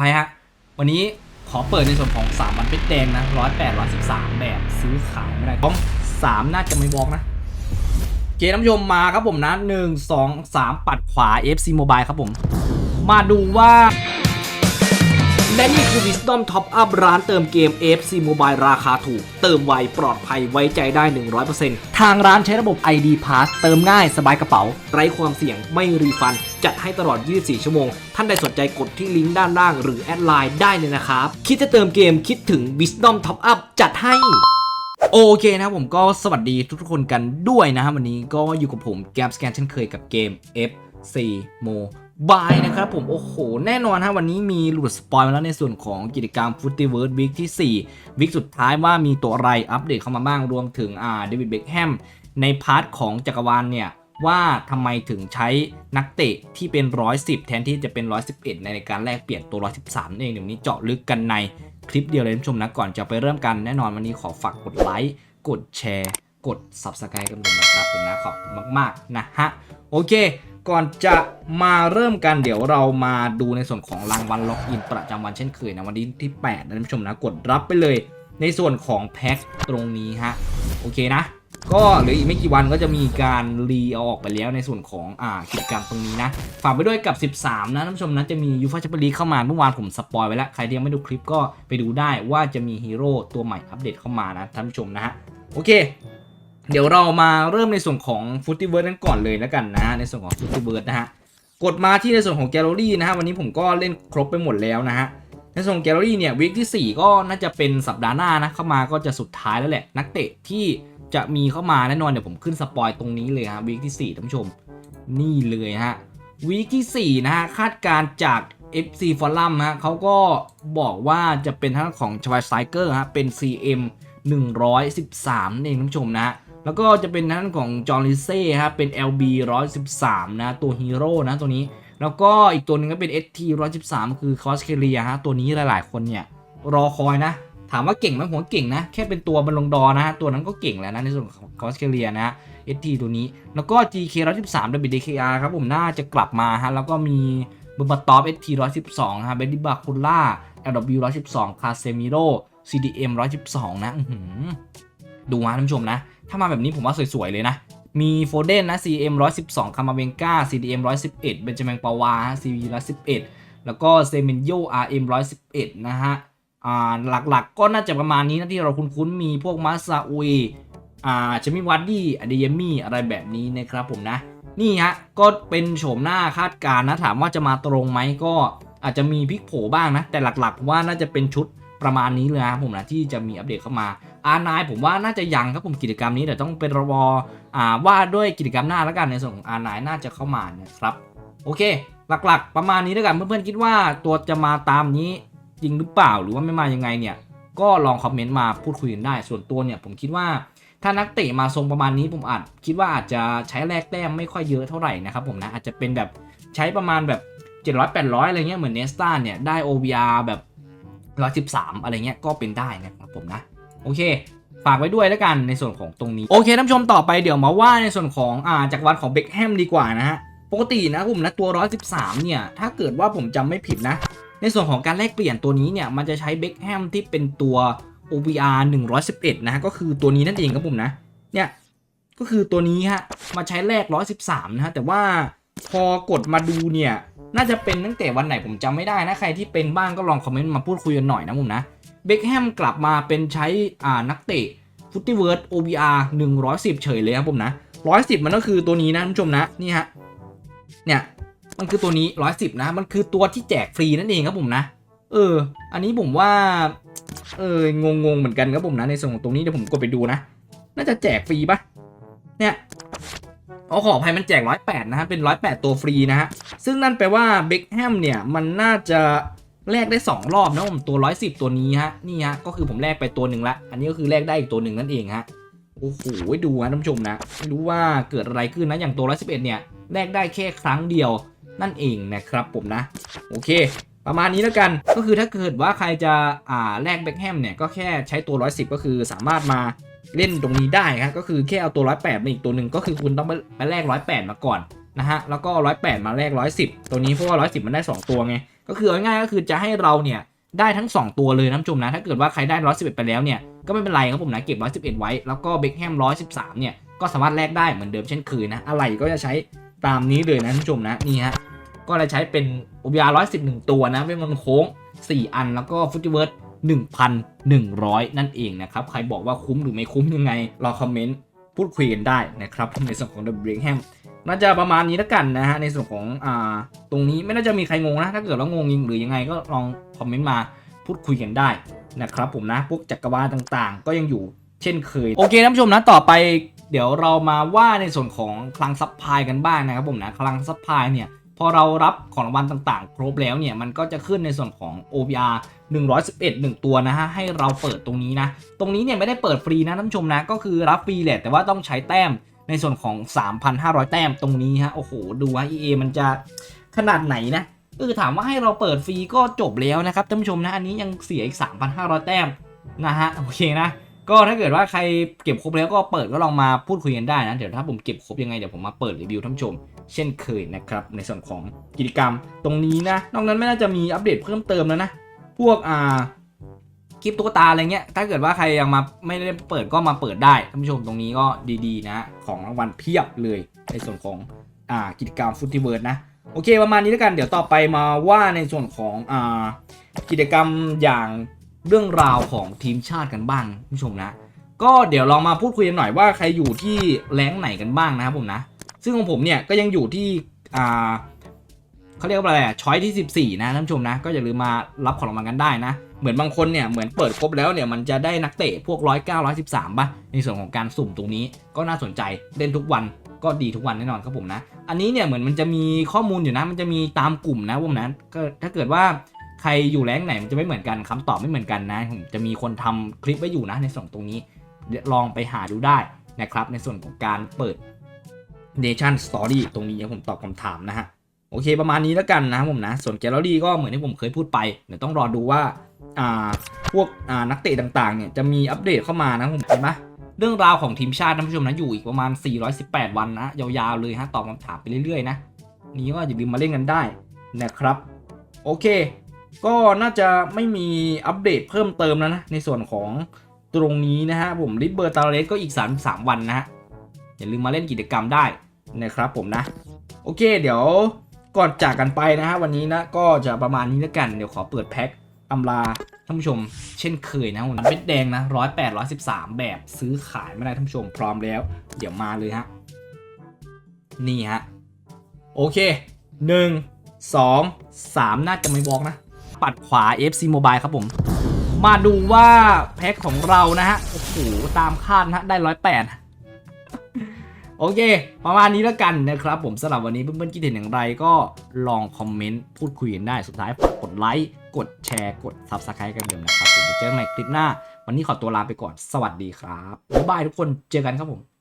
ไปฮะ วันนี้ขอเปิดในส่วนของ3มันเป็ดแดงนะร้อยแปดร้อยสิบสามแบบซื้อขายไม่ได้ต้องสามน่าจะไม่บอกนะเกน้ำยมมาครับผมนะหนึ่งสองสามปัดขวา FC Mobile ครับผม มาดูว่า และนี่คือ Wisdom Top Up ร้านเติมเกม FC Mobile ราคาถูก เติมไว ปลอดภัยไว้ใจได้ 100%ทางร้านใช้ระบบ ID Pass เติมง่ายสบายกระเป๋า ไร้ความเสี่ยงไม่รีฟัน จัดให้ตลอด 24 ชั่วโมง ท่านใดสนใจกดที่ลิงก์ด้านล่าง หรือแอดไลน์ได้เลยนะครับ คิดจะเติมเกมคิดถึง Wisdom Top Up จัดให้โอเคนะผมก็สวัสดีทุกๆคนกันด้วยนะครับวันนี้ก็อยู่กับผมแกมสแกนเช่นเคยกับเกม FC Mobile บายนะครับผมโอ้โห แน่นอนฮะวันนี้มีหลุดสปอยมาแล้วในส่วนของกิจกรรม f o o t i v e r s e Week ที่ 4 วิกสุดท้ายว่ามีตัวอะไรอัปเดตเข้ามาบ้างรวมถึงอ่าเดวิดเบคแฮมในพาร์ทของจักรวาลเนี่ยว่าทำไมถึงใช้นักเตะที่เป็น 110 แทนที่จะเป็น 111 ในการแลกเปลี่ยนตัว 113นั่นเองเดี๋ยวนนี้เจาะลึกกันในคลิปเดียวเลยท่านผู้ชมนะก่อนจะไปเริ่มกันแน่นอนวันนี้ขอฝากกดไลค์กดแชร์ กด Subscribe กันด้วยนะครับผมนะขอบคุณมาก ๆ นะฮะ โอเค ก่อนจะมาเริ่มกันเดี๋ยวเรามาดูในส่วนของรางวัลล็อกอินประจำวันเช่นเคยนะวันนี้ที่ 8 นะท่านผู้ชมนะกดรับไปเลยในส่วนของแพ็คตรงนี้ฮะโอเคนะ ก็เหลืออีกไม่กี่วันก็จะมีการรีเอาออกไปแล้วในส่วนของอ่ากิจกรรมตรงนี้นะ ฝากไปด้วยกับ 13 นะท่านผู้ชมนะจะมียูฟาแชมเปี้ยนลีกเข้ามาเมื่อวานผมสปอยไว้แล้ว ใครที่ยังไม่ดูคลิปก็ไปดูได้ว่าจะมีฮีโร่ตัวใหม่อัปเดตเข้ามานะท่านผู้ชมนะฮะโอเค เดี๋ยวเรามาเริ่มในส่วนของฟุต t ิเวิร์ดนั้นก่อนเลยแล้วกันนะในส่วนของฟุต t ิเวิร์ดนะฮะกดมาที่ในส่วนของแกลเลอรี่นะฮะวันนี้ผมก็เล่นครบไปหมดแล้วนะฮะในส่วนแกลเลอรี่เนี่ยวีคที่ 4 ก็น่าจะเป็นสัปดาห์หน้านะเข้ามาก็จะสุดท้ายแล้วแหละ นักเตะที่จะมีเข้ามาแน่นอนเดี๋ยวผมขึ้นสปอยตรงนี้เลยฮะวีคที่4ท่านผู้ชม นี่เลยฮะวีคที่4นะฮะคาดการจาก FC Forum ฮะเขาก็บอกว่าจะเป็นทางของชวายไซเกอร์ฮะเป็น CM 113เองท่านผู้ชมนะฮะ แล้วก็จะเป็นทางด้านของจอร์ลิเซ่ครับเป็น LB 113 นะตัวฮีโร่นะตัวนี้ แล้วก็อีกตัวหนึ่งก็เป็น ST 113 คือคอสเคเลียฮะตัวนี้หลายๆ คนเนี่ยรอคอยนะ ถามว่าเก่งไหมผมเก่งนะ แค่เป็นตัวบอลลงดอนะฮะตัวนั้นก็เก่งแล้วนะในส่วนของคอสเคเลียนะฮะ ST ตัวนี้ แล้วก็ GK 113 WDKR ครับผมน่าจะกลับมาฮะแล้วก็มีเบอร์บาตอฟ ST 112ฮะเบดดี้บาคุล่า LW 112 คาเซมิโร CDM 112 นะดูฮะท่านผู้ชมนะ ถ้ามาแบบนี้ผมว่าสวยๆ เลยนะ มีโฟเดนนะ CM 112 คามาเวงกา CDM 111 เบนจามินปาวา CV 111 แล้วก็เซเมนโย RM 111 นะฮะอ่าหลักๆก็น่าจะประมาณนี้นะที่เราคุ้นๆ มีพวกมาซาอุยอ่าชมิวัดดี้อเดยมี่อะไรแบบนี้นะครับผมนะ นี่ฮะ ก็เป็นโฉมหน้าคาดการณ์นะ ถามว่าจะมาตรงไหมก็อาจจะมีพลิกโผบ้างนะ แต่หลักๆผมว่าน่าจะเป็นชุดประมาณนี้เลยนะผมนะที่จะมีอัปเดตเข้ามา อาร์ไนผมว่าน่าจะยังครับผมกิจกรรมนี้แต่ต้องเป็นรบอ่าว่าด้วยกิจกรรมหน้าแล้วกันในส่วนของอาร์นน่าจะเข้ามานะครับโอเค หลักๆ ประมาณนี้แล้วกันเพื่อนๆคิดว่าตัวจะมาตามนี้จริงหรือเปล่าหรือว่าไม่มายังไงเนี่ยก็ลองคอมเมนต์มาพูดคุยกันได้ ส่วนตัวเนี่ยผมคิดว่าถ้านักเตะมาทรงประมาณนี้ผมอาจคิดว่าอาจจะใช้แลกแต้มไม่ค่อยเยอะเท่าไหร่นะครับผมนะอาจจะเป็นแบบใช้ประมาณแบบ 700 800 อะไรเงี้ยเหมือนเนสตาเนี่ยได้ OVR แบบ 113 อะไรเงี้ยก็เป็นได้นะครับผมนะ โอเคฝากไว้ด้วยแล้วกันในส่วนของตรงนี้ โอเคท่านผู้ชมต่อไปเดี๋ยวมาว่าในส่วนของอ่าจากวันของเบคแฮมดีกว่านะฮะปกตินะผมนะตัว 113 เนี่ย ถ้าเกิดว่าผมจำไม่ผิดนะ ในส่วนของการแลกเปลี่ยนตัวนี้เนี่ย มันจะใช้เบคแฮมที่เป็นตัว OVR 111 นะฮะก็คือตัวนี้นั่นเองครับผมนะ เนี่ยก็คือตัวนี้ฮะมาใช้แลก 113 นะฮะแต่ว่าพอกดมาดูเนี่ยน่าจะเป็นตั้งแต่วันไหนผมจำไม่ได้นะใครที่เป็นบ้างก็ลองคอมเมนต์มาพูดคุยกันหน่อยนะผมนะ เบคแฮมกลับมาเป็นใช้อ่านักเตะฟุตตี้เวิร์ด OVR 110 เฉยเลยครับผมนะ 110 มันก็คือตัวนี้นะท่านผู้ชมนะ นี่ฮะ เนี่ย มันคือตัวนี้ 110 นะ มันคือตัวที่แจกฟรีนั่นเองครับผมนะ เออ อันนี้ผมว่า เอองงงๆเหมือนกันครับผมนะ ในส่วนของตรงนี้เดี๋ยวผมกดไปดูนะ น่าจะแจกฟรีปะเนี่ยเอาขออภัยมันแจก 108 นะฮะ เป็น 108 ตัวฟรีนะฮะ ซึ่งนั่นแปลว่าเบคแฮมเนี่ย มันน่าจะ แลกได้ 2 รอบนะผมตัว 110 ตัวนี้ฮะนี่ฮะก็คือผมแลกไปตัวหนึ่งละ อันนี้ก็คือแลกได้อีกตัวหนึ่งนั่นเองฮะโอ้โหดูฮะท่านผู้ชมนะไม่รู้ว่าเกิดอะไรขึ้นนะอย่างตัว 111 เนี่ยแลกได้แค่ครั้งเดียวนั่นเองนะครับผมนะ โอเค ประมาณนี้แล้วกันก็คือถ้าเกิดว่าใครจะอ่าแลกเบคแฮมเนี่ยก็แค่ใช้ตัว 110 ก็คือสามารถมาเล่นตรงนี้ได้ครับก็คือแค่เอาตัว 108มาอีกตัวหนึ่งก็คือคุณต้องไปแลก108 มาก่อน นะฮะแล้วก็108มาแลก110ตัวนี้เพราะว่า110มันได้ 2 ตัวไงก็คือง่ายๆก็คือจะให้เราเนี่ยได้ทั้ง 2 ตัวเลยนะท่านผู้ชมนะถ้าเกิดว่าใครได้111ไปแล้วเนี่ยก็ไม่เป็นไรครับผมนะเก็บ111ไว้แล้วก็เบคแฮม113เนี่ยก็สามารถแลกได้เหมือนเดิมเช่นเคยนะอะไรก็จะใช้ตามนี้เลยนะท่านผู้ชมนะนี่ฮะก็จะใช้เป็นโอ b 1 1 1ตัวนะเป็นมันโค้ง 4 อันแล้วก็ฟุตเวิร์ด1,100 นั่นเองนะครับ ใครบอกว่าคุ้มหรือไม่คุ้มยังไงรอคอมเมนต์พูดคุยกันได้นะครับในส่วนของ The Breakham น่าจะประมาณนี้แล้วกันนะฮะในส่วนของอ่าตรงนี้ไม่น่าจะมีใครงงนะ ถ้าเกิดว่างงยิงหรือยังไงก็ลองคอมเมนต์มาพูดคุยกันได้นะครับผมนะพวกจักรวาลต่างๆ ก็ยังอยู่เช่นเคย โอเคท่านผู้ชมนะต่อไปเดี๋ยวเรามาว่าในส่วนของคลังซัพพลายกันบ้างนะครับผมนะคลังซัพพลายเนี่ยพอเรารับของรางวัลต่างๆ ครบแล้วเนี่ยมันก็จะขึ้นในส่วนของ OBR 111 1 ตัวนะฮะให้เราเปิดตรงนี้นะ ตรงนี้เนี่ยไม่ได้เปิดฟรีนะท่านผู้ชมนะก็คือรับฟรีแหละแต่ว่าต้องใช้แต้ม ในส่วนของ 3,500 แต้มตรงนี้ฮะโอ้โหดูว่า EA มันจะขนาดไหนนะเออถามว่าให้เราเปิดฟรีก็จบแล้วนะครับท่านผู้ชมนะอันนี้ยังเสียอีก 3,500 แต้มนะฮะโอเคนะก็ถ้าเกิดว่าใครเก็บครบแล้วก็เปิดก็ลองมาพูดคุยกันได้นะเดี๋ยวถ้าผมเก็บครบยังไงเดี๋ยวผมมาเปิดรีวิวท่านผู้ชม เช่นเคยนะครับในส่วนของกิจกรรมตรงนี้นะนอกนั้นไม่น่าจะมีอัปเดตเพิ่มเติมแล้วนะพวกอ่า คลิปตุ๊กตาอะไรเงี้ย ถ้าเกิดว่าใครยังมาไม่ได้เปิดก็มาเปิดได้ท่านผู้ชมตรงนี้ก็ดีๆนะ ของรางวัลเพียบเลยในส่วนของอ่ากิจกรรมฟุตติเวิร์ดนะโอเคประมาณนี้แล้วกันเดี๋ยวต่อไปมาว่าในส่วนของอ่ากิจกรรมอย่างเรื่องราวของทีมชาติกันบ้างท่านผู้ชมนะ ก็เดี๋ยวลองมาพูดคุยกันหน่อยว่าใครอยู่ที่แรงไหนกันบ้างนะครับผมนะ ซึ่งของผมเนี่ยก็ยังอยู่ที่อ่าเขาเรียกว่าอะไรอะช้อยที่ 14 นะท่านผู้ชมนะ ก็อย่าลืมมารับของรางวัลกันได้นะ เหมือนบางคนเนี่ยเหมือนเปิดครบแล้วเนี่ยมันจะได้นักเตะพวก109 113ป่ะในส่วนของการสุ่มตรงนี้ก็น่าสนใจเล่นทุกวันก็ดีทุกวันแน่นอนครับผมนะ อันนี้เนี่ยเหมือนมันจะมีข้อมูลอยู่นะ มันจะมีตามกลุ่มนะผมนะก็ถ้าเกิดว่าใครอยู่แรงไหนมันจะไม่เหมือนกันคำตอบไม่เหมือนกันนะผมจะมีคนทำคลิปไว้อยู่นะในส่วนตรงนี้เดี๋ยวลองไปหาดูได้นะครับในส่วนของการเปิด Nation Story ตรงนี้ผมตอบคำถามนะฮะ โอเคประมาณนี้แล้วกันนะครับผมนะ ส่วนแกลเลอรี่ก็เหมือนที่ผมเคยพูดไปเดี๋ยวต้องรอดูว่าอ่าพวกอ่านักเตะต่างๆเนี่ยจะมีอัปเดตเข้ามานะผมเห็นไหมเรื่องราวของทีมชาติท่านผู้ชมนะอยู่อีกประมาณ 418 วันนะยาวๆเลยฮะตอบคำถามไปเรื่อยๆนะนี้ก็อย่าลืมมาเล่นกันได้นะครับ โอเค ก็น่าจะไม่มีอัปเดตเพิ่มเติมแล้วนะในส่วนของตรงนี้นะฮะผมริบเบอร์ตาเลสก็อีก 33 วันนะฮะอย่าลืมมาเล่นกิจกรรมได้นะครับผมนะ โอเค เดี๋ยว ก่อนจากกันไปนะฮะวันนี้นะก็จะประมาณนี้แล้วกันเดี๋ยวขอเปิดแพ็คอำลาท่านผู้ชม เช่นเคยนะผมเม็ดแดงนะร้อยแปดร้อยสิบสามแบบซื้อขายไม่ได้ท่านผู้ชมพร้อมแล้ว เดี๋ยวมาเลยฮะนี่ฮะโอเค1 2 3น่าจะไม่บอกนะ ปัดขวา FC Mobile ครับผม มาดูว่าแพ็คของเรานะฮะโอ้โหตามคาดนะฮะได้ร้อยแปด โอเค ประมาณนี้แล้วกันนะครับ ผมสำหรับวันนี้เพื่อนๆคิดเห็นอย่างไรก็ลองคอมเมนต์พูดคุยกันได้สุดท้ายฝากกดไลค์กดแชร์กด Subscribe กันเดิมนะครับผมเดี๋ยวเจอกันใหม่คลิปหน้า วันนี้ขอตัวลาไปก่อนสวัสดีครับบ๊ายบายทุกคนเจอกันครับผม